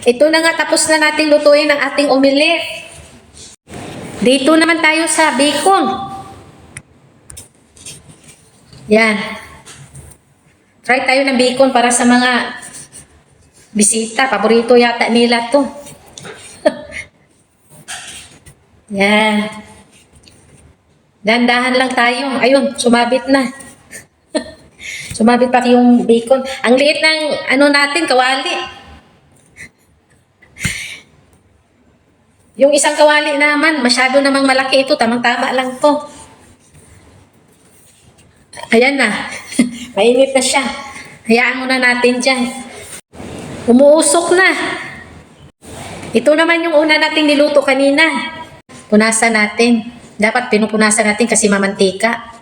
Ito na nga, tapos na natin lutuin ang ating omelet. Dito naman tayo sa bacon. Yan. Try tayo ng bacon para sa mga bisita. Paborito yata nila to. Yan. Dandahan lang tayo. Ayun, sumabit na. sumabit pa yung bacon. Ang liit ng ano natin, kawali. Yung isang kawali naman, masyado namang malaki ito. Tamang-tama lang to. Ayan na. Mainit na siya. Hayaan muna natin dyan. Umuusok na. Ito naman yung una nating niluto kanina. Punasan natin. Dapat pinupunasan natin kasi mamantika.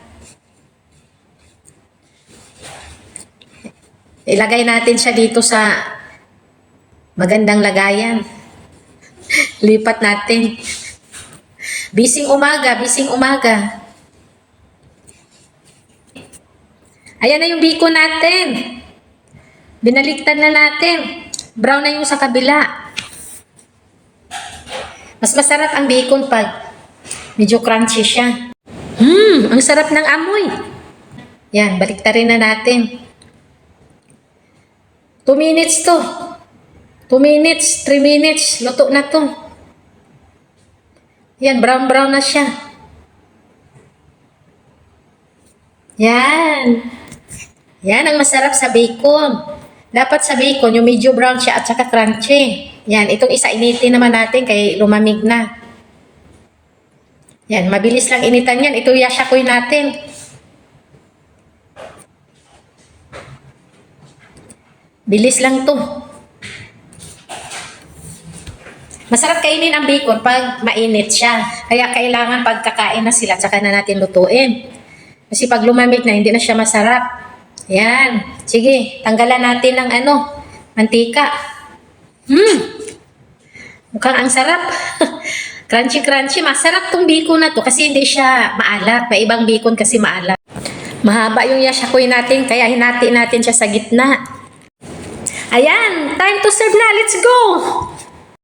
Ilagay natin siya dito sa magandang lagayan. Lipat natin. Bising umaga, bising umaga. Ayan na yung biko natin. Binaliktad na natin. Brown na yung sa kabila. Mas masarap ang bacon pag medyo crunchy siya. Hmm, ang sarap ng amoy. Yan, baliktarin na natin. 2 minutes to. 2 minutes, 3 minutes, luto na to. Yan, brown-brown na siya. Yan. Yan ang masarap sa bacon. Dapat sa bacon, yung medyo brown siya at saka crunchy. Yan, itong isa initin naman natin kay lumamig na. Yan, mabilis lang initan yan. Ito yashakoy natin. Bilis lang to. Masarap kainin ang bacon pag mainit siya. Kaya kailangan pagkakain na sila, tsaka na natin lutuin. Kasi pag lumamig na, hindi na siya masarap. Yan. Sige, tanggalan natin ng ano, mantika. Hmm. Mukhang ang sarap. crunchy crunchy. Masarap tong bacon na to kasi hindi siya maalat. May ibang bacon kasi maalat. Mahaba yung yashakoy natin kaya hinati natin siya sa gitna. Ayan, time to serve na. Let's go!